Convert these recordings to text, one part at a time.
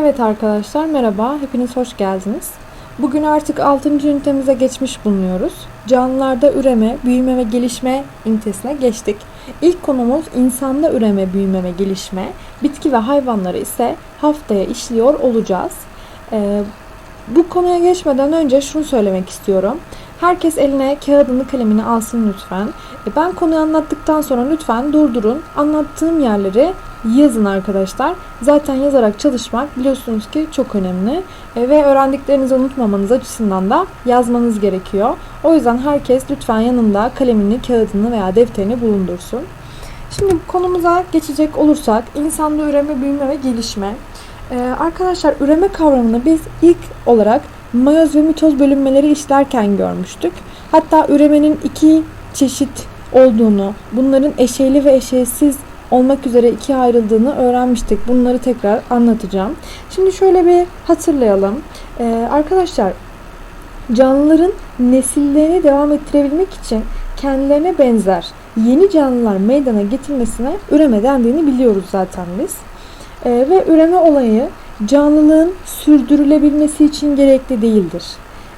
Evet arkadaşlar merhaba, hepiniz hoş geldiniz. Bugün artık 6. ünitemize geçmiş bulunuyoruz. Canlılarda üreme, büyüme ve gelişme ünitesine geçtik. İlk konumuz insanda üreme, büyüme ve gelişme. Bitki ve hayvanları ise haftaya işliyor olacağız. Ee, bu konuya geçmeden önce şunu söylemek istiyorum. Herkes eline kağıdını kalemini alsın lütfen. E, Ben konuyu anlattıktan sonra lütfen durdurun. Anlattığım yerleri yazın arkadaşlar. Zaten yazarak çalışmak biliyorsunuz ki çok önemli. E, Ve öğrendiklerinizi unutmamanız açısından da yazmanız gerekiyor. O yüzden herkes lütfen yanında kalemini, kağıdını veya defterini bulundursun. Şimdi konumuza geçecek olursak insanda üreme, büyüme ve gelişme. Ee, arkadaşlar üreme kavramını biz ilk olarak mayoz ve mitoz bölünmeleri işlerken görmüştük. Hatta üremenin iki çeşit olduğunu, bunların eşeyli ve eşeysiz olmak üzere ikiye ayrıldığını öğrenmiştik. Bunları tekrar anlatacağım. Şimdi şöyle bir hatırlayalım. Ee, arkadaşlar canlıların nesillerini devam ettirebilmek için kendilerine benzer yeni canlılar meydana getirmesine üreme dendiğini biliyoruz zaten biz. Ee, ve üreme olayı canlılığın sürdürülebilmesi için gerekli değildir.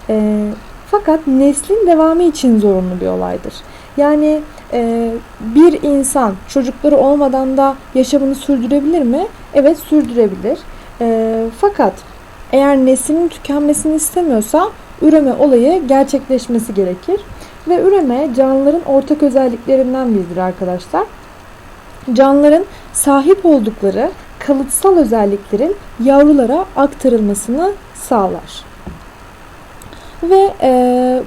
Ee, fakat neslin devamı için zorunlu bir olaydır. Yani e, bir insan çocukları olmadan da yaşamını sürdürebilir mi? Evet sürdürebilir. Ee, fakat eğer neslinin tükenmesini istemiyorsa üreme olayı gerçekleşmesi gerekir. Ve üreme canlıların ortak özelliklerinden biridir arkadaşlar. Canlıların sahip oldukları kalıtsal özelliklerin yavrulara aktarılmasını sağlar. Ve e,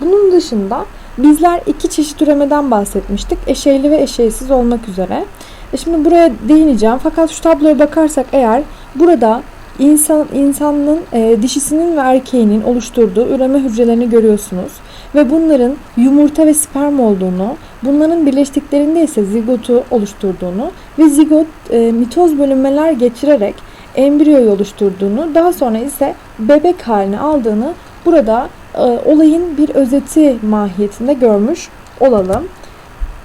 bunun dışında bizler iki çeşit üremeden bahsetmiştik. Eşeyli ve eşeysiz olmak üzere. E şimdi buraya değineceğim. Fakat şu tabloya bakarsak eğer burada insan insanın e, dişisinin ve erkeğinin oluşturduğu üreme hücrelerini görüyorsunuz ve bunların yumurta ve sperm olduğunu, bunların birleştiklerinde ise zigotu oluşturduğunu ve zigot e, mitoz bölünmeler geçirerek embriyoyu oluşturduğunu, daha sonra ise bebek halini aldığını burada olayın bir özeti mahiyetinde görmüş olalım.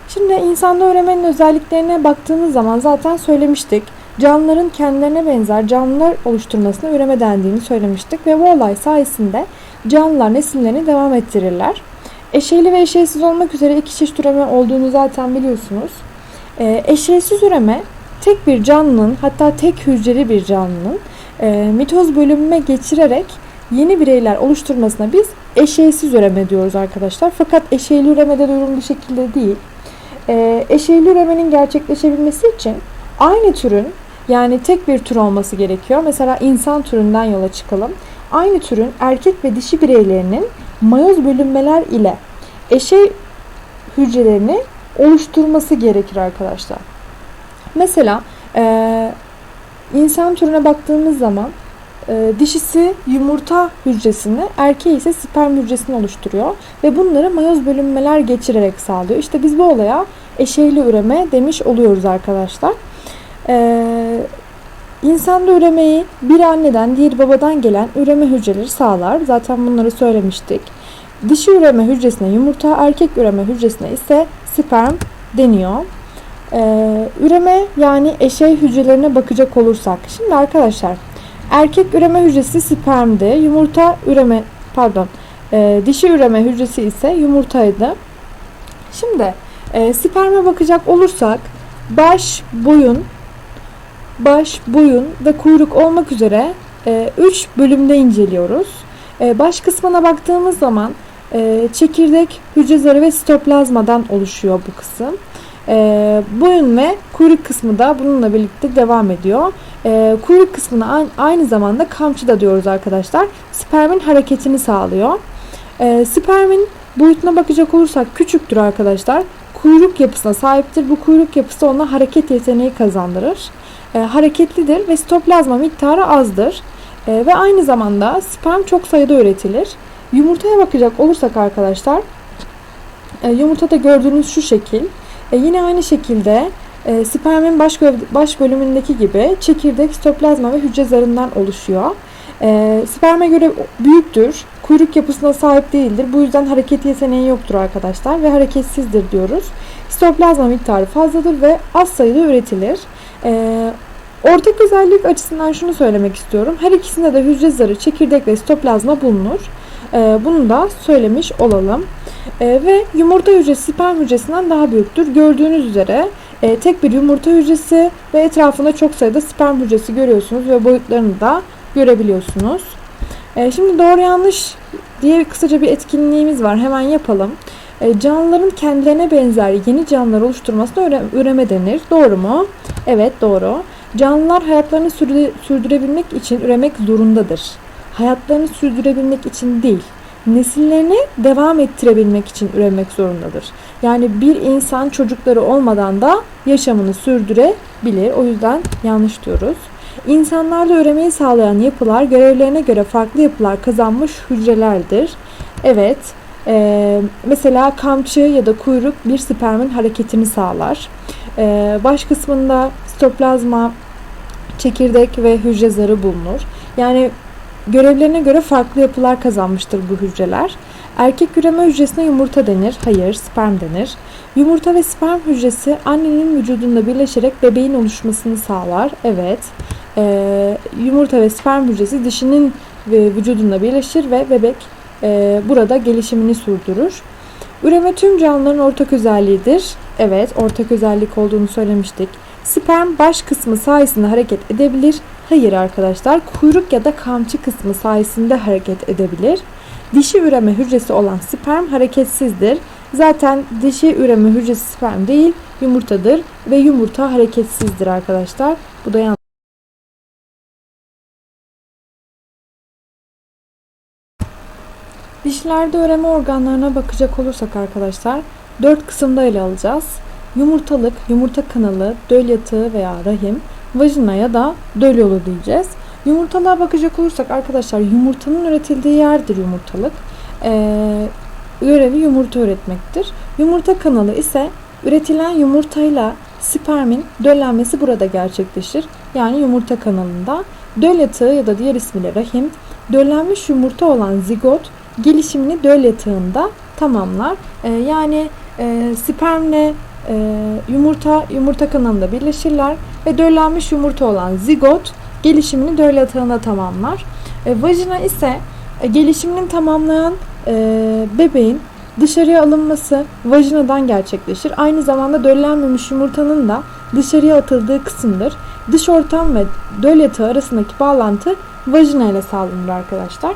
Şimdi insanda öğrenmenin özelliklerine baktığımız zaman zaten söylemiştik. Canlıların kendilerine benzer canlılar oluşturmasına üreme dendiğini söylemiştik ve bu olay sayesinde canlılar nesillerini devam ettirirler. Eşeyli ve eşeysiz olmak üzere iki çeşit üreme olduğunu zaten biliyorsunuz. Ee, eşeysiz üreme tek bir canlının hatta tek hücreli bir canlının e, mitoz bölünme geçirerek yeni bireyler oluşturmasına biz eşeysiz üreme diyoruz arkadaşlar. Fakat eşeyli üreme de durum bir şekilde değil. Ee, eşeyli üremenin gerçekleşebilmesi için aynı türün yani tek bir tür olması gerekiyor. Mesela insan türünden yola çıkalım. Aynı türün erkek ve dişi bireylerinin mayoz bölünmeler ile eşey hücrelerini oluşturması gerekir arkadaşlar. Mesela e, insan türüne baktığımız zaman e, dişisi yumurta hücresini, erkeği ise sperm hücresini oluşturuyor ve bunları mayoz bölünmeler geçirerek sağlıyor. İşte biz bu olaya eşeyli üreme demiş oluyoruz arkadaşlar. Ee, insanda üremeyi bir anneden, diğer babadan gelen üreme hücreleri sağlar. Zaten bunları söylemiştik. Dişi üreme hücresine yumurta, erkek üreme hücresine ise sperm deniyor. Ee, üreme yani eşey hücrelerine bakacak olursak. Şimdi arkadaşlar erkek üreme hücresi spermdi. Yumurta üreme pardon e, dişi üreme hücresi ise yumurtaydı. Şimdi e, sperme bakacak olursak baş, boyun, baş, boyun ve kuyruk olmak üzere 3 bölümde inceliyoruz. E, baş kısmına baktığımız zaman e, çekirdek, hücre ve sitoplazmadan oluşuyor bu kısım. E, boyun ve kuyruk kısmı da bununla birlikte devam ediyor. E, kuyruk kısmına aynı zamanda kamçı da diyoruz arkadaşlar. Spermin hareketini sağlıyor. E, spermin boyutuna bakacak olursak küçüktür arkadaşlar. Kuyruk yapısına sahiptir. Bu kuyruk yapısı ona hareket yeteneği kazandırır. E, hareketlidir ve sitoplazma miktarı azdır. E, ve aynı zamanda sperm çok sayıda üretilir. Yumurtaya bakacak olursak arkadaşlar e, yumurtada gördüğünüz şu şekil. E, yine aynı şekilde e, spermin baş, baş bölümündeki gibi çekirdek, sitoplazma ve hücre zarından oluşuyor. E, sperme göre büyüktür, kuyruk yapısına sahip değildir. Bu yüzden hareket yeteneği yoktur arkadaşlar ve hareketsizdir diyoruz. Sitoplazma miktarı fazladır ve az sayıda üretilir. E, Ortak özellik açısından şunu söylemek istiyorum. Her ikisinde de hücre zarı, çekirdek ve sitoplazma bulunur. Ee, bunu da söylemiş olalım. Ee, ve yumurta hücresi sperm hücresinden daha büyüktür. Gördüğünüz üzere e, tek bir yumurta hücresi ve etrafında çok sayıda sperm hücresi görüyorsunuz ve boyutlarını da görebiliyorsunuz. E, şimdi doğru yanlış diye kısaca bir etkinliğimiz var. Hemen yapalım. E, canlıların kendilerine benzer yeni canlılar oluşturmasına üre, üreme denir. Doğru mu? Evet doğru. Canlılar hayatlarını sürdüre, sürdürebilmek için üremek zorundadır. Hayatlarını sürdürebilmek için değil, nesillerini devam ettirebilmek için üremek zorundadır. Yani bir insan çocukları olmadan da yaşamını sürdürebilir. O yüzden yanlış diyoruz. İnsanlarda üremeyi sağlayan yapılar görevlerine göre farklı yapılar kazanmış hücrelerdir. Evet, e, mesela kamçı ya da kuyruk bir spermin hareketini sağlar. E, baş kısmında sitoplazma, çekirdek ve hücre zarı bulunur. Yani görevlerine göre farklı yapılar kazanmıştır bu hücreler. Erkek üreme hücresine yumurta denir. Hayır, sperm denir. Yumurta ve sperm hücresi annenin vücudunda birleşerek bebeğin oluşmasını sağlar. Evet. Ee, yumurta ve sperm hücresi dişinin e, vücudunda birleşir ve bebek e, burada gelişimini sürdürür. Üreme tüm canlıların ortak özelliğidir. Evet, ortak özellik olduğunu söylemiştik. Sperm baş kısmı sayesinde hareket edebilir. Hayır arkadaşlar, kuyruk ya da kamçı kısmı sayesinde hareket edebilir. Dişi üreme hücresi olan sperm hareketsizdir. Zaten dişi üreme hücresi sperm değil, yumurtadır ve yumurta hareketsizdir arkadaşlar. Bu da yanlış. Dişlerde üreme organlarına bakacak olursak arkadaşlar, dört kısımda ele alacağız. Yumurtalık, yumurta kanalı, döl yatağı veya rahim, vajina ya da döl yolu diyeceğiz. Yumurtalığa bakacak olursak arkadaşlar yumurtanın üretildiği yerdir yumurtalık. Ee, görevi yumurta üretmektir. Yumurta kanalı ise üretilen yumurtayla spermin döllenmesi burada gerçekleşir. Yani yumurta kanalında. Döl yatağı ya da diğer ismiyle rahim, döllenmiş yumurta olan zigot gelişimini döl yatağında tamamlar. Ee, yani e, spermle yumurta yumurta kanalında birleşirler ve döllenmiş yumurta olan zigot gelişimini döl yatağında tamamlar. E, vajina ise e, gelişimini tamamlayan e, bebeğin dışarıya alınması vajinadan gerçekleşir. Aynı zamanda döllenmemiş yumurtanın da dışarıya atıldığı kısımdır. Dış ortam ve döl yatağı arasındaki bağlantı vajina ile sağlanır arkadaşlar.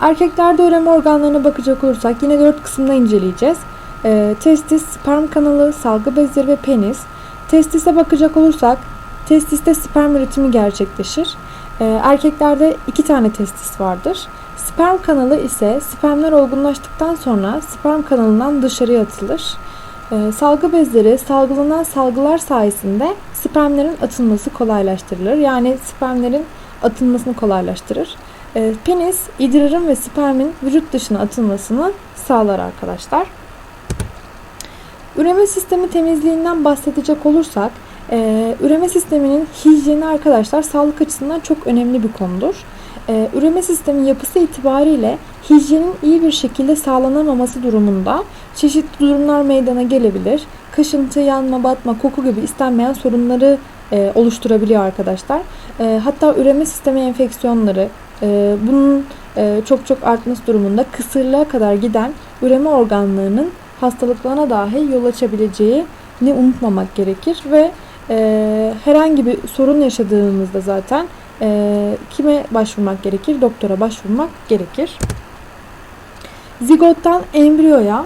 Erkeklerde üreme organlarına bakacak olursak yine dört kısımda inceleyeceğiz. E, testis, sperm kanalı, salgı bezleri ve penis. Testise bakacak olursak testiste sperm üretimi gerçekleşir. E, erkeklerde iki tane testis vardır. Sperm kanalı ise spermler olgunlaştıktan sonra sperm kanalından dışarıya atılır. E, salgı bezleri salgılanan salgılar sayesinde spermlerin atılması kolaylaştırılır. Yani spermlerin atılmasını kolaylaştırır. E, penis idrarın ve spermin vücut dışına atılmasını sağlar arkadaşlar. Üreme sistemi temizliğinden bahsedecek olursak, e, üreme sisteminin hijyeni arkadaşlar sağlık açısından çok önemli bir konudur. E, üreme sistemi yapısı itibariyle hijyenin iyi bir şekilde sağlanamaması durumunda çeşitli durumlar meydana gelebilir. Kaşıntı, yanma, batma, koku gibi istenmeyen sorunları e, oluşturabiliyor arkadaşlar. E, hatta üreme sistemi enfeksiyonları, e, bunun e, çok çok artması durumunda kısırlığa kadar giden üreme organlarının hastalıklarına dahi yol açabileceğini unutmamak gerekir ve e, herhangi bir sorun yaşadığımızda zaten e, kime başvurmak gerekir? Doktora başvurmak gerekir. Zigottan embriyoya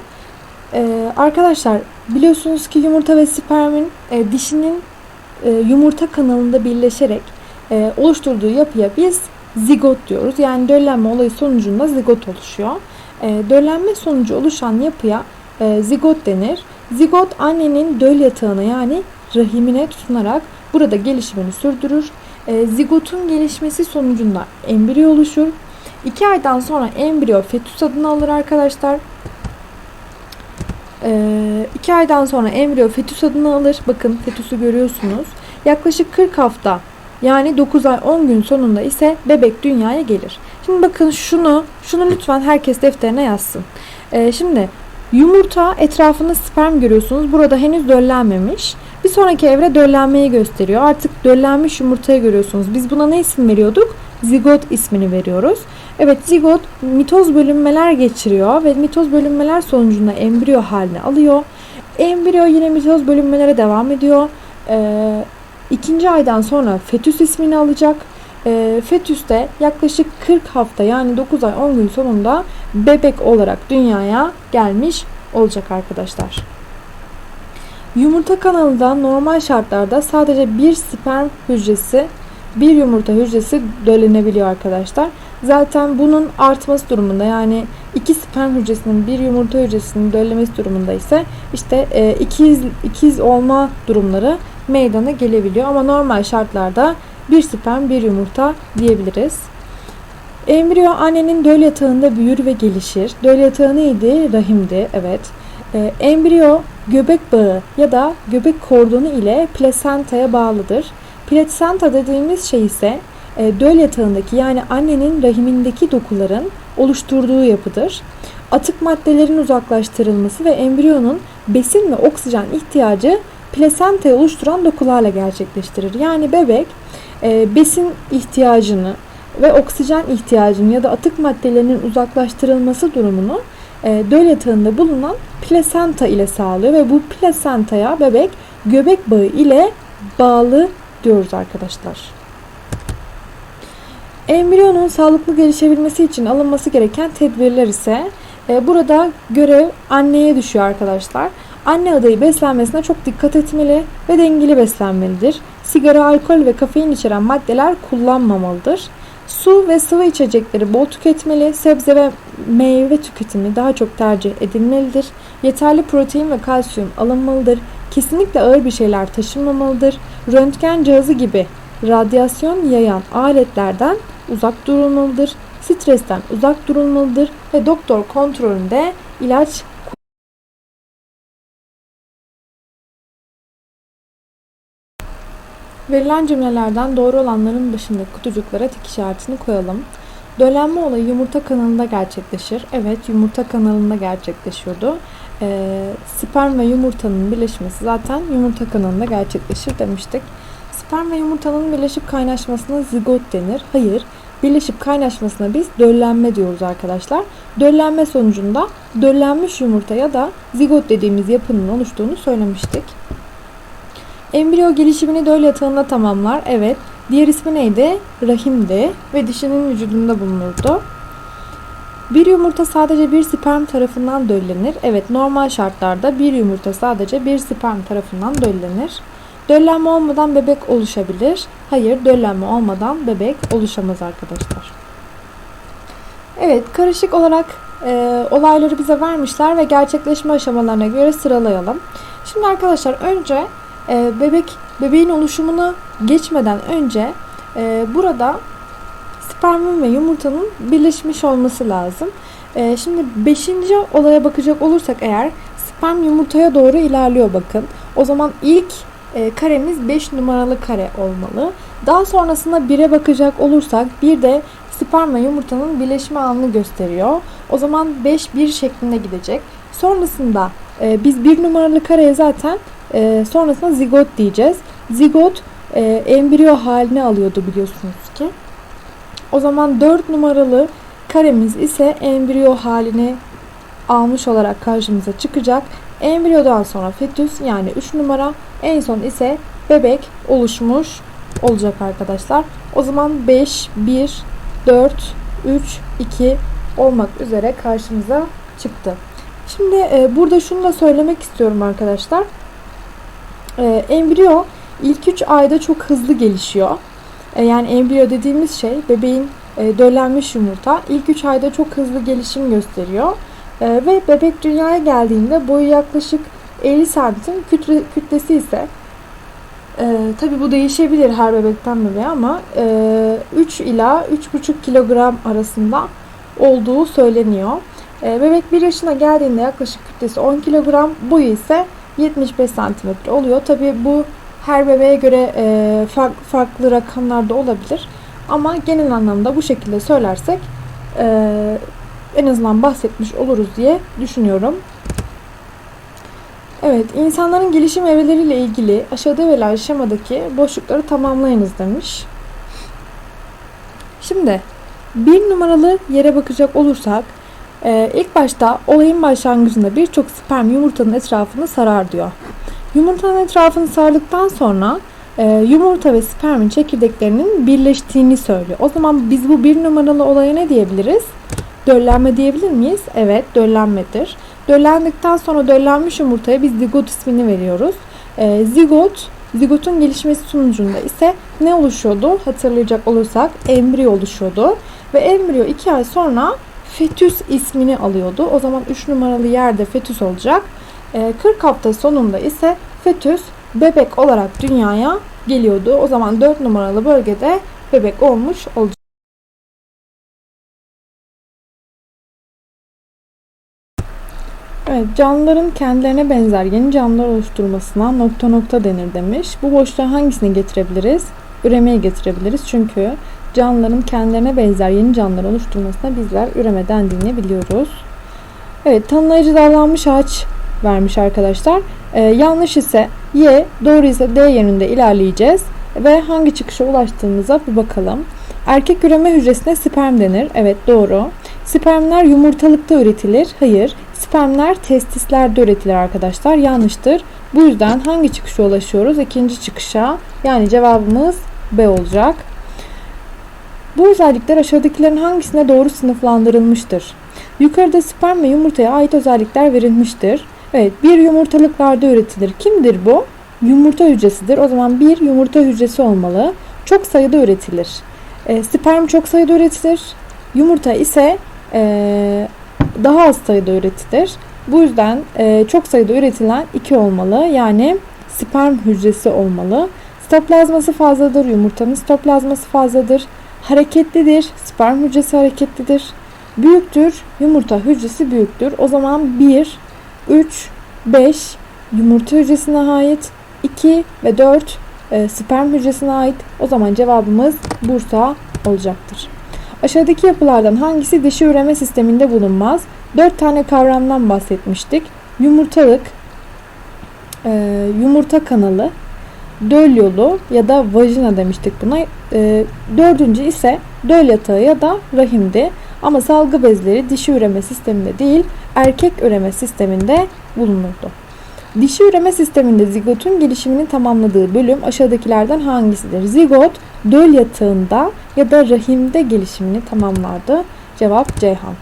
e, arkadaşlar biliyorsunuz ki yumurta ve spermin e, dişinin e, yumurta kanalında birleşerek e, oluşturduğu yapıya biz zigot diyoruz. Yani döllenme olayı sonucunda zigot oluşuyor. E, döllenme sonucu oluşan yapıya e, zigot denir. Zigot annenin döl yatağına yani rahimine tutunarak burada gelişimini sürdürür. E, zigotun gelişmesi sonucunda embriyo oluşur. 2 aydan sonra embriyo fetüs adını alır arkadaşlar. 2 aydan sonra embriyo fetüs adını alır. Bakın fetüsü görüyorsunuz. Yaklaşık 40 hafta yani 9 ay 10 gün sonunda ise bebek dünyaya gelir. Şimdi bakın şunu, şunu lütfen herkes defterine yazsın. Ee, şimdi yumurta etrafında sperm görüyorsunuz. Burada henüz döllenmemiş. Bir sonraki evre döllenmeyi gösteriyor. Artık döllenmiş yumurtayı görüyorsunuz. Biz buna ne isim veriyorduk? Zigot ismini veriyoruz. Evet zigot mitoz bölünmeler geçiriyor ve mitoz bölünmeler sonucunda embriyo haline alıyor. Embriyo yine mitoz bölünmelere devam ediyor. Ee, ikinci aydan sonra fetüs ismini alacak. Ee, fetüs de yaklaşık 40 hafta yani 9 ay 10 gün sonunda bebek olarak dünyaya gelmiş olacak arkadaşlar. Yumurta kanalında normal şartlarda sadece bir sperm hücresi, bir yumurta hücresi döllenebiliyor arkadaşlar. Zaten bunun artması durumunda yani iki sperm hücresinin bir yumurta hücresinin döllemesi durumunda ise işte e, ikiz, ikiz olma durumları meydana gelebiliyor. Ama normal şartlarda bir sperm bir yumurta diyebiliriz. Embriyo annenin döl yatağında büyür ve gelişir. Döl yatağı neydi? Rahimdi. Evet. Ee, embriyo göbek bağı ya da göbek kordonu ile plasentaya bağlıdır. Plasenta dediğimiz şey ise e, döl yatağındaki yani annenin rahimindeki dokuların oluşturduğu yapıdır. Atık maddelerin uzaklaştırılması ve embriyonun besin ve oksijen ihtiyacı plasentayı oluşturan dokularla gerçekleştirir. Yani bebek e, besin ihtiyacını ve oksijen ihtiyacını ya da atık maddelerinin uzaklaştırılması durumunu e, döl yatağında bulunan plasenta ile sağlıyor ve bu plasentaya bebek göbek bağı ile bağlı diyoruz arkadaşlar. Embriyonun sağlıklı gelişebilmesi için alınması gereken tedbirler ise e, burada görev anneye düşüyor arkadaşlar. Anne adayı beslenmesine çok dikkat etmeli ve dengeli beslenmelidir. Sigara, alkol ve kafein içeren maddeler kullanmamalıdır. Su ve sıvı içecekleri bol tüketmeli, sebze ve meyve tüketimi daha çok tercih edilmelidir. Yeterli protein ve kalsiyum alınmalıdır. Kesinlikle ağır bir şeyler taşınmamalıdır. Röntgen cihazı gibi radyasyon yayan aletlerden uzak durulmalıdır. Stresten uzak durulmalıdır ve doktor kontrolünde ilaç Verilen cümlelerden doğru olanların başındaki kutucuklara tik işaretini koyalım. Döllenme olayı yumurta kanalında gerçekleşir. Evet yumurta kanalında gerçekleşiyordu. Ee, sperm ve yumurtanın birleşmesi zaten yumurta kanalında gerçekleşir demiştik. Sperm ve yumurtanın birleşip kaynaşmasına zigot denir. Hayır, birleşip kaynaşmasına biz döllenme diyoruz arkadaşlar. Döllenme sonucunda döllenmiş yumurta ya da zigot dediğimiz yapının oluştuğunu söylemiştik. Embriyo gelişimini döl yatağında tamamlar. Evet. Diğer ismi neydi? Rahimdi ve dişinin vücudunda bulunurdu. Bir yumurta sadece bir sperm tarafından döllenir. Evet normal şartlarda bir yumurta sadece bir sperm tarafından döllenir. Döllenme olmadan bebek oluşabilir. Hayır döllenme olmadan bebek oluşamaz arkadaşlar. Evet karışık olarak e, olayları bize vermişler ve gerçekleşme aşamalarına göre sıralayalım. Şimdi arkadaşlar önce e, bebek bebeğin oluşumuna geçmeden önce e, burada spermin ve yumurtanın birleşmiş olması lazım. E, şimdi 5. olaya bakacak olursak eğer sperm yumurtaya doğru ilerliyor bakın. O zaman ilk e, karemiz 5 numaralı kare olmalı. Daha sonrasında 1'e bakacak olursak bir de sperm ve yumurtanın birleşme anını gösteriyor. O zaman 5 1 şeklinde gidecek. Sonrasında biz 1 numaralı kareye zaten e, sonrasında zigot diyeceğiz. Zigot e, embriyo haline alıyordu biliyorsunuz ki. O zaman 4 numaralı karemiz ise embriyo halini almış olarak karşımıza çıkacak. Embriyodan sonra fetüs yani 3 numara en son ise bebek oluşmuş olacak arkadaşlar. O zaman 5, 1, 4, 3, 2 olmak üzere karşımıza çıktı. Şimdi e, burada şunu da söylemek istiyorum arkadaşlar. E, embriyo ilk 3 ayda çok hızlı gelişiyor. E, yani embriyo dediğimiz şey bebeğin e, döllenmiş yumurta ilk 3 ayda çok hızlı gelişim gösteriyor. E, ve bebek dünyaya geldiğinde boyu yaklaşık 50 santim kütle, kütlesi ise e, tabi bu değişebilir her bebekten bebeğe ama e, 3 ila 3,5 kilogram arasında olduğu söyleniyor. E, bebek 1 yaşına geldiğinde yaklaşık kütlesi 10 kilogram, boyu ise 75 santimetre oluyor. Tabi bu her bebeğe göre e, farklı, farklı rakamlarda olabilir. Ama genel anlamda bu şekilde söylersek e, en azından bahsetmiş oluruz diye düşünüyorum. Evet, insanların gelişim evreleriyle ilgili aşağıda verilen şemadaki boşlukları tamamlayınız demiş. Şimdi bir numaralı yere bakacak olursak e, ilk başta olayın başlangıcında birçok sperm yumurtanın etrafını sarar diyor. Yumurtanın etrafını sardıktan sonra e, yumurta ve spermin çekirdeklerinin birleştiğini söylüyor. O zaman biz bu bir numaralı olaya ne diyebiliriz? Döllenme diyebilir miyiz? Evet, döllenmedir. Döllendikten sonra döllenmiş yumurtaya biz zigot ismini veriyoruz. E, zigot, zigotun gelişmesi sonucunda ise ne oluşuyordu? Hatırlayacak olursak embriyo oluşuyordu. Ve embriyo 2 ay sonra fetüs ismini alıyordu. O zaman 3 numaralı yerde fetüs olacak. E, 40 hafta sonunda ise fetüs bebek olarak dünyaya geliyordu. O zaman 4 numaralı bölgede bebek olmuş olacak. Evet, canlıların kendilerine benzer yeni canlılar oluşturmasına nokta nokta denir demiş. Bu boşluğa hangisini getirebiliriz? Üremeye getirebiliriz. Çünkü canlıların kendilerine benzer yeni canlılar oluşturmasına bizler üreme dendiğini. Evet, tanımlayıcı davranmış ağaç vermiş arkadaşlar. Ee, yanlış ise Y, doğru ise D yönünde ilerleyeceğiz. Ve hangi çıkışa ulaştığımıza bir bakalım. Erkek üreme hücresine sperm denir. Evet doğru. Spermler yumurtalıkta üretilir. Hayır. Spermler testislerde üretilir arkadaşlar. Yanlıştır. Bu yüzden hangi çıkışa ulaşıyoruz? İkinci çıkışa. Yani cevabımız B olacak. Bu özellikler aşağıdakilerin hangisine doğru sınıflandırılmıştır? Yukarıda sperm ve yumurtaya ait özellikler verilmiştir. Evet, bir yumurtalıklarda üretilir. Kimdir bu? Yumurta hücresidir. O zaman bir yumurta hücresi olmalı. Çok sayıda üretilir. E, sperm çok sayıda üretilir. Yumurta ise e, daha az sayıda üretilir. Bu yüzden e, çok sayıda üretilen 2 olmalı. Yani sperm hücresi olmalı. Sitoplazması fazladır. Yumurtanın sitoplazması fazladır. Hareketlidir. Sperm hücresi hareketlidir. Büyüktür. Yumurta hücresi büyüktür. O zaman 1, 3, 5 yumurta hücresine ait. 2 ve 4 e, sperm hücresine ait. O zaman cevabımız Bursa olacaktır. Aşağıdaki yapılardan hangisi dişi üreme sisteminde bulunmaz? 4 tane kavramdan bahsetmiştik. Yumurtalık, e, yumurta kanalı, döl yolu ya da vajina demiştik buna. E, dördüncü ise döl yatağı ya da rahimdi. Ama salgı bezleri dişi üreme sisteminde değil, erkek üreme sisteminde bulunurdu. Dişi üreme sisteminde zigotun gelişimini tamamladığı bölüm aşağıdakilerden hangisidir? Zigot döl yatağında ya da rahimde gelişimini tamamlardı. Cevap Ceyhan.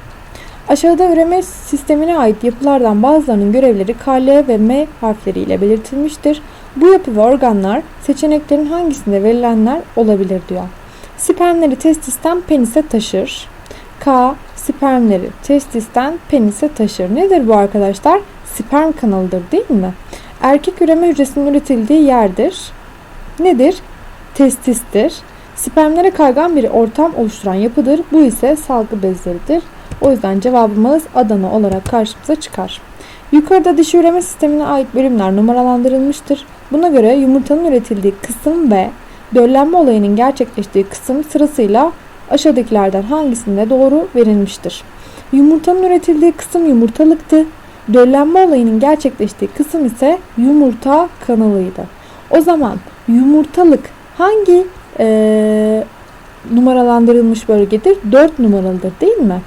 Aşağıda üreme sistemine ait yapılardan bazılarının görevleri K, L ve M harfleriyle belirtilmiştir. Bu yapı ve organlar seçeneklerin hangisinde verilenler olabilir diyor. Spermleri testisten penise taşır. K. Spermleri testisten penise taşır. Nedir bu arkadaşlar? Sperm kanalıdır değil mi? Erkek üreme hücresinin üretildiği yerdir. Nedir? Testistir. Spermlere kaygan bir ortam oluşturan yapıdır. Bu ise salgı bezleridir. O yüzden cevabımız Adana olarak karşımıza çıkar. Yukarıda dişi üreme sistemine ait bölümler numaralandırılmıştır. Buna göre yumurtanın üretildiği kısım ve döllenme olayının gerçekleştiği kısım sırasıyla aşağıdakilerden hangisinde doğru verilmiştir? Yumurtanın üretildiği kısım yumurtalıktı. Döllenme olayının gerçekleştiği kısım ise yumurta kanalıydı. O zaman yumurtalık hangi e, numaralandırılmış bölgedir? 4 numaralıdır değil mi?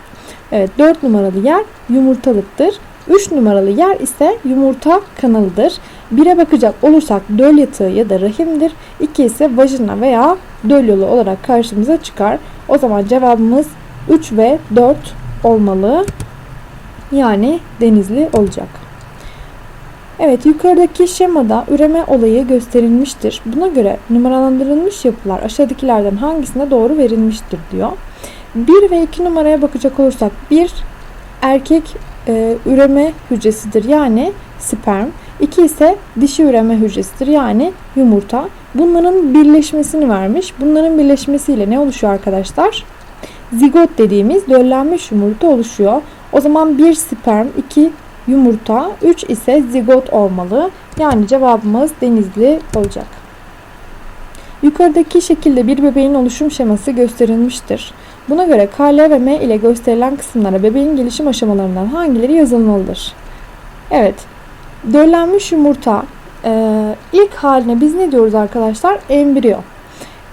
Evet 4 numaralı yer yumurtalıktır. 3 numaralı yer ise yumurta kanalıdır. 1'e bakacak olursak döl yatağı ya da rahimdir. 2 ise vajina veya döl yolu olarak karşımıza çıkar. O zaman cevabımız 3 ve 4 olmalı. Yani denizli olacak. Evet yukarıdaki şemada üreme olayı gösterilmiştir. Buna göre numaralandırılmış yapılar aşağıdakilerden hangisine doğru verilmiştir diyor. 1 ve 2 numaraya bakacak olursak 1 erkek e, üreme hücresidir yani sperm. 2 ise dişi üreme hücresidir yani yumurta. Bunların birleşmesini vermiş. Bunların birleşmesiyle ne oluşuyor arkadaşlar? Zigot dediğimiz döllenmiş yumurta oluşuyor. O zaman 1 sperm, 2 yumurta, 3 ise zigot olmalı. Yani cevabımız denizli olacak. Yukarıdaki şekilde bir bebeğin oluşum şeması gösterilmiştir. Buna göre K, L ve M ile gösterilen kısımlara bebeğin gelişim aşamalarından hangileri yazılmalıdır? Evet, Döllenmiş yumurta e, ilk haline biz ne diyoruz arkadaşlar? Embriyo.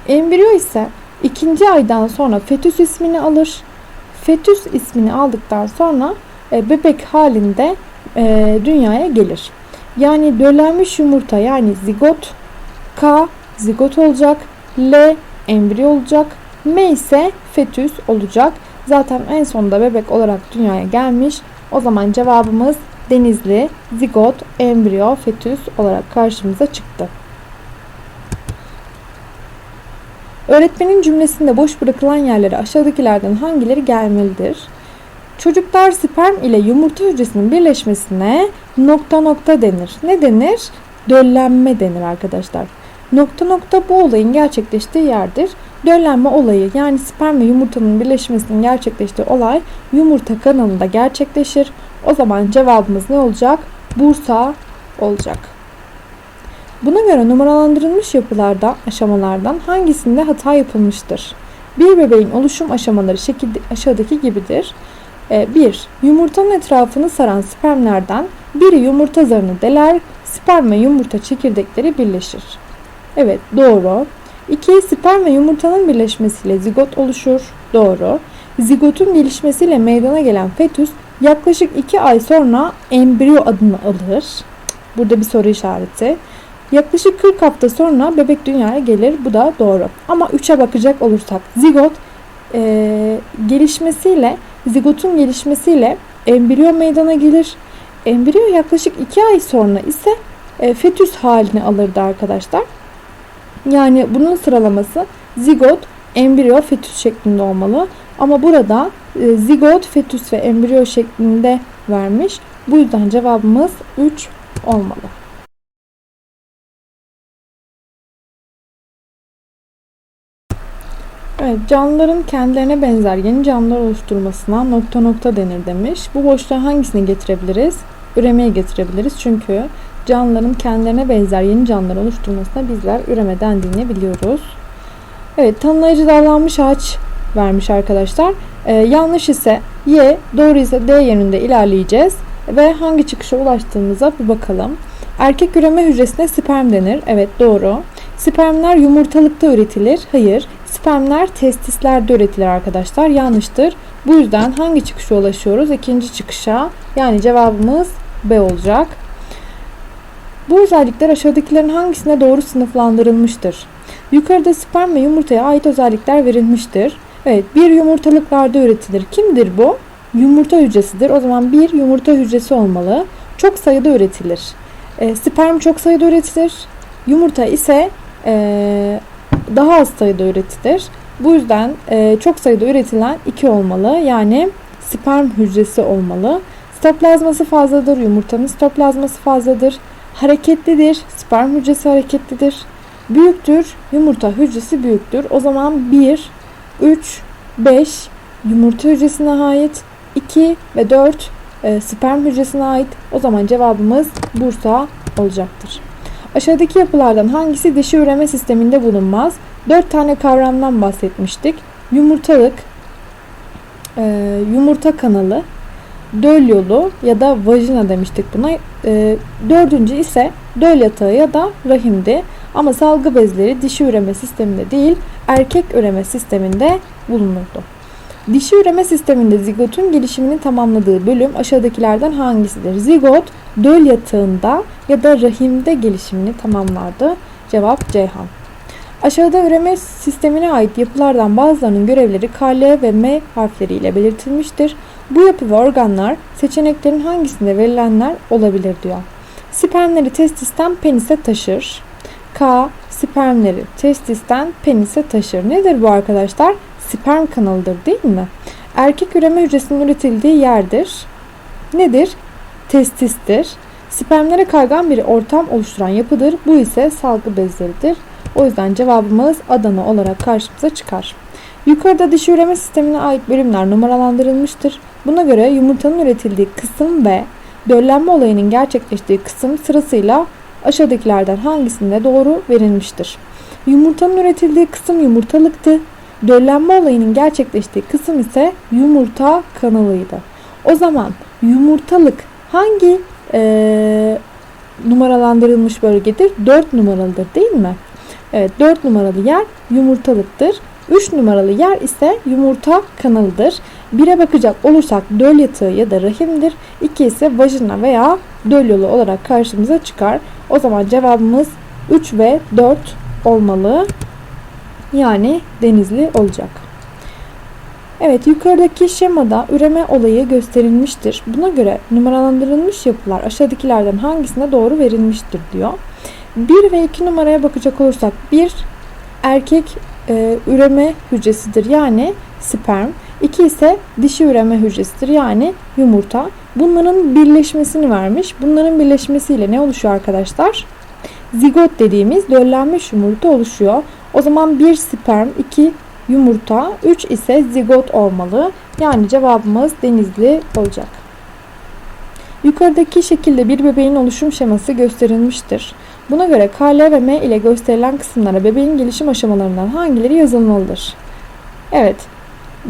Embriyo ise ikinci aydan sonra fetüs ismini alır. Fetüs ismini aldıktan sonra e, bebek halinde e, dünyaya gelir. Yani döllenmiş yumurta yani zigot K zigot olacak. L embriyo olacak. M ise fetüs olacak. Zaten en sonunda bebek olarak dünyaya gelmiş. O zaman cevabımız denizli, zigot, embriyo, fetüs olarak karşımıza çıktı. Öğretmenin cümlesinde boş bırakılan yerlere aşağıdakilerden hangileri gelmelidir? Çocuklar sperm ile yumurta hücresinin birleşmesine nokta nokta denir. Ne denir? Döllenme denir arkadaşlar. Nokta nokta bu olayın gerçekleştiği yerdir. Döllenme olayı yani sperm ve yumurtanın birleşmesinin gerçekleştiği olay yumurta kanalında gerçekleşir. O zaman cevabımız ne olacak? Bursa olacak. Buna göre numaralandırılmış yapılarda aşamalardan hangisinde hata yapılmıştır? Bir bebeğin oluşum aşamaları şekilde aşağıdaki gibidir. 1. Yumurtanın etrafını saran spermlerden biri yumurta zarını deler, sperm ve yumurta çekirdekleri birleşir. Evet doğru. 2. Sperm ve yumurtanın birleşmesiyle zigot oluşur. Doğru. Zigotun gelişmesiyle meydana gelen fetüs yaklaşık 2 ay sonra embriyo adını alır. Burada bir soru işareti. Yaklaşık 40 hafta sonra bebek dünyaya gelir. Bu da doğru. Ama 3'e bakacak olursak zigot e, gelişmesiyle zigotun gelişmesiyle embriyo meydana gelir. Embriyo yaklaşık 2 ay sonra ise e, fetüs halini alırdı arkadaşlar. Yani bunun sıralaması zigot, embriyo, fetüs şeklinde olmalı. Ama burada e, zigot, fetüs ve embriyo şeklinde vermiş. Bu yüzden cevabımız 3 olmalı. Evet, canlıların kendilerine benzer yeni canlılar oluşturmasına nokta nokta denir demiş. Bu boşluğa hangisini getirebiliriz? Üremeye getirebiliriz. Çünkü canlıların kendilerine benzer yeni canlılar oluşturmasına bizler üreme dendiğini biliyoruz. Evet, tanımlayıcı davranmış ağaç vermiş arkadaşlar. Ee, yanlış ise Y, doğru ise D yönünde ilerleyeceğiz. Ve hangi çıkışa ulaştığımıza bir bakalım. Erkek üreme hücresine sperm denir. Evet doğru. Spermler yumurtalıkta üretilir. Hayır. Spermler testislerde üretilir arkadaşlar. Yanlıştır. Bu yüzden hangi çıkışa ulaşıyoruz? İkinci çıkışa. Yani cevabımız B olacak. Bu özellikler aşağıdakilerin hangisine doğru sınıflandırılmıştır? Yukarıda sperm ve yumurtaya ait özellikler verilmiştir. Evet, bir yumurtalıklarda üretilir. Kimdir bu? Yumurta hücresidir. O zaman bir yumurta hücresi olmalı. Çok sayıda üretilir. E, sperm çok sayıda üretilir. Yumurta ise e, daha az sayıda üretilir. Bu yüzden e, çok sayıda üretilen 2 olmalı. Yani sperm hücresi olmalı. Sitoplazması fazladır. Yumurtanın sitoplazması fazladır. Hareketlidir. Sperm hücresi hareketlidir. Büyüktür. Yumurta hücresi büyüktür. O zaman 1, 3, 5 yumurta hücresine ait. 2 ve 4 e, sperm hücresine ait. O zaman cevabımız Bursa olacaktır. Aşağıdaki yapılardan hangisi dişi üreme sisteminde bulunmaz? 4 tane kavramdan bahsetmiştik. Yumurtalık, e, yumurta kanalı, döl yolu ya da vajina demiştik buna. E, dördüncü ise döl yatağı ya da rahimdi. Ama salgı bezleri dişi üreme sisteminde değil, erkek üreme sisteminde bulunurdu. Dişi üreme sisteminde zigotun gelişimini tamamladığı bölüm aşağıdakilerden hangisidir? Zigot döl yatağında ya da rahimde gelişimini tamamlardı. Cevap Ceyhan. Aşağıda üreme sistemine ait yapılardan bazılarının görevleri K, L ve M harfleriyle belirtilmiştir. Bu yapı ve organlar seçeneklerin hangisinde verilenler olabilir diyor. Spermleri testisten penise taşır. K. Spermleri testisten penise taşır. Nedir bu arkadaşlar? Sperm kanalıdır değil mi? Erkek üreme hücresinin üretildiği yerdir. Nedir? Testistir. Spermlere kaygan bir ortam oluşturan yapıdır. Bu ise salgı bezleridir. O yüzden cevabımız Adana olarak karşımıza çıkar. Yukarıda dişi üreme sistemine ait bölümler numaralandırılmıştır. Buna göre yumurtanın üretildiği kısım ve döllenme olayının gerçekleştiği kısım sırasıyla aşağıdakilerden hangisinde doğru verilmiştir? Yumurtanın üretildiği kısım yumurtalıktı. Döllenme olayının gerçekleştiği kısım ise yumurta kanalıydı. O zaman yumurtalık hangi e, numaralandırılmış bölgedir? 4 numaralıdır değil mi? Evet 4 numaralı yer yumurtalıktır. 3 numaralı yer ise yumurta kanalıdır. 1'e bakacak olursak döl yatağı ya da rahimdir. 2 ise vajina veya döl yolu olarak karşımıza çıkar. O zaman cevabımız 3 ve 4 olmalı. Yani denizli olacak. Evet yukarıdaki şemada üreme olayı gösterilmiştir. Buna göre numaralandırılmış yapılar aşağıdakilerden hangisine doğru verilmiştir diyor. 1 ve 2 numaraya bakacak olursak 1 erkek e, üreme hücresidir yani sperm. 2 ise dişi üreme hücresidir yani yumurta. Bunların birleşmesini vermiş. Bunların birleşmesiyle ne oluşuyor arkadaşlar? Zigot dediğimiz döllenmiş yumurta oluşuyor. O zaman 1 sperm, 2 yumurta, 3 ise zigot olmalı. Yani cevabımız denizli olacak. Yukarıdaki şekilde bir bebeğin oluşum şeması gösterilmiştir. Buna göre K, ve M ile gösterilen kısımlara bebeğin gelişim aşamalarından hangileri yazılmalıdır? Evet,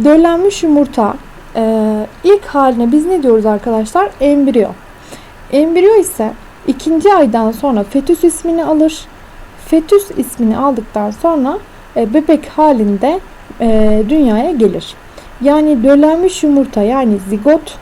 döllenmiş yumurta e, ilk haline biz ne diyoruz arkadaşlar? Embriyo. Embriyo ise ikinci aydan sonra fetüs ismini alır. Fetüs ismini aldıktan sonra e, bebek halinde e, dünyaya gelir. Yani döllenmiş yumurta yani zigot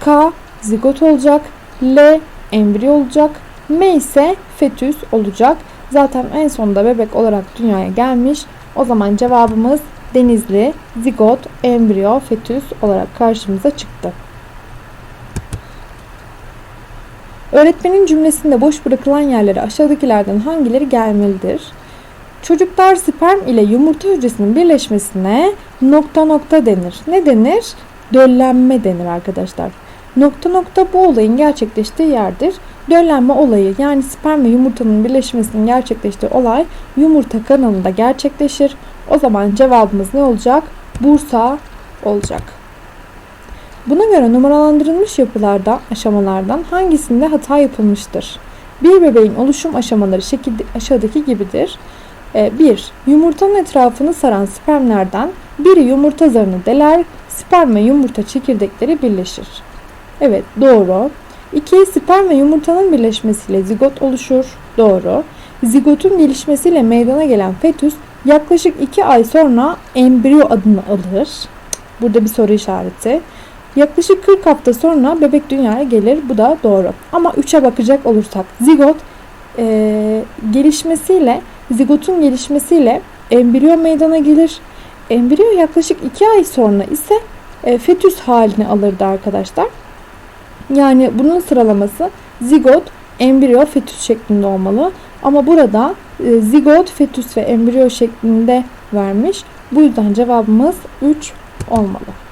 K zigot olacak. L embriyo olacak. M ise fetüs olacak. Zaten en sonunda bebek olarak dünyaya gelmiş. O zaman cevabımız denizli, zigot, embriyo, fetüs olarak karşımıza çıktı. Öğretmenin cümlesinde boş bırakılan yerlere aşağıdakilerden hangileri gelmelidir? Çocuklar sperm ile yumurta hücresinin birleşmesine nokta nokta denir. Ne denir? Döllenme denir arkadaşlar. Nokta nokta bu olayın gerçekleştiği yerdir. Döllenme olayı yani sperm ve yumurtanın birleşmesinin gerçekleştiği olay yumurta kanalında gerçekleşir. O zaman cevabımız ne olacak? Bursa olacak. Buna göre numaralandırılmış yapılarda, aşamalardan hangisinde hata yapılmıştır? Bir bebeğin oluşum aşamaları şekilde aşağıdaki gibidir. 1. Yumurtanın etrafını saran spermlerden biri yumurta zarını deler, sperm ve yumurta çekirdekleri birleşir. Evet doğru. 2. Sperm ve yumurtanın birleşmesiyle zigot oluşur. Doğru. Zigotun gelişmesiyle meydana gelen fetüs yaklaşık 2 ay sonra embriyo adını alır. Burada bir soru işareti. Yaklaşık 40 hafta sonra bebek dünyaya gelir. Bu da doğru. Ama 3'e bakacak olursak zigot e, gelişmesiyle zigotun gelişmesiyle embriyo meydana gelir. Embriyo yaklaşık 2 ay sonra ise e, fetüs halini alırdı arkadaşlar. Yani bunun sıralaması zigot, embriyo, fetüs şeklinde olmalı. Ama burada e, zigot, fetüs ve embriyo şeklinde vermiş. Bu yüzden cevabımız 3 olmalı.